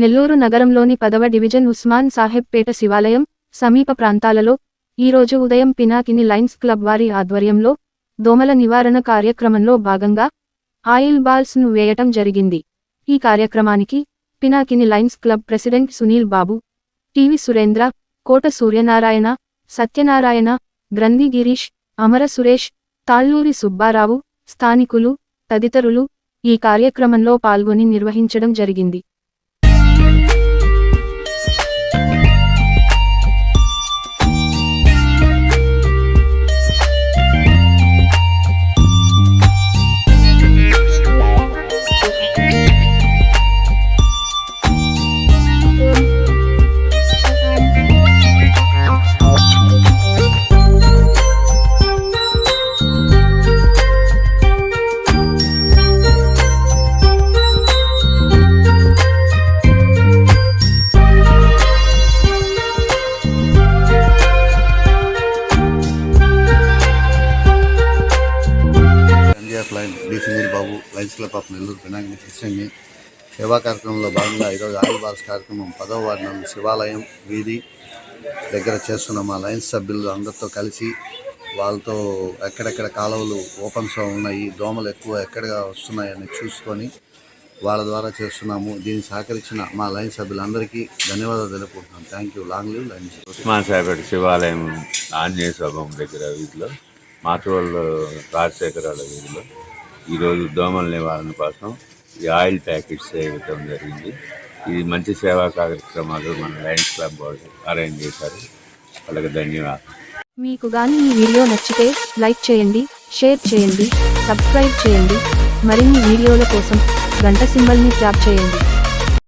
నెల్లూరు నగరంలోని పదవ డివిజన్ ఉస్మాన్ సాహెబ్ పేట శివాలయం సమీప ప్రాంతాలలో ఈరోజు ఉదయం పినాకిని లైన్స్ క్లబ్ వారి ఆధ్వర్యంలో దోమల నివారణ కార్యక్రమంలో భాగంగా ఆయిల్ బాల్స్ను వేయటం జరిగింది. ఈ కార్యక్రమానికి Pinakini lions club president Sunil Babu TV Surendra Kota Suryanarayana Satyanarayana Granthi Girish Amara Suresh Talluri Subbarao స్థానికులు తదితరులు ఈ కార్యక్రమంలో పాల్గొని నిర్వహించడం జరిగింది. Bye. Lion D Sunil Babu lions club of Nellore Pinakini కృష్ణని సేవా కార్యక్రమంలో భాగంగా ఈరోజు ఆయిల్ బాల్స్ కార్యక్రమం పదవ వార్డు శివాలయం వీధి దగ్గర చేస్తున్నాం మా లైన్స్ సభ్యులు అందరితో కలిసి వాళ్ళతో ఎక్కడెక్కడ కాలువలు ఓపెన్స్లో ఉన్నాయి దోమలు ఎక్కువ ఎక్కడ వస్తున్నాయని చూసుకొని వాళ్ళ ద్వారా చేస్తున్నాము. దీన్ని సహకరించిన మా లైన్ సభ్యులందరికీ ధన్యవాదాలు తెలుపుకుంటున్నాం. Thank you long live lion Usman Saheb శివాలయం ఆంజనేయ స్వభం దగ్గర వీటిలో మాటవాళ్ళు రాజశేఖరాల వీధిలో ఈరోజు దోమల నివారణ కోసం ఈ ఆయిల్ ప్యాకెట్స్ ఇవ్వటం జరిగింది. ఇది మంచి సేవా కార్యక్రమాలు మన లయన్స్ క్లబ్ వాళ్ళు అరేంజ్ చేశారు. వాళ్ళకి ధన్యవాదాలు. మీకు గాని ఈ వీడియో నచ్చితే లైక్ చేయండి షేర్ చేయండి సబ్స్క్రైబ్ చేయండి. మరిన్ని వీడియోల కోసం గంట సింబల్ని ట్యాప్ చేయండి.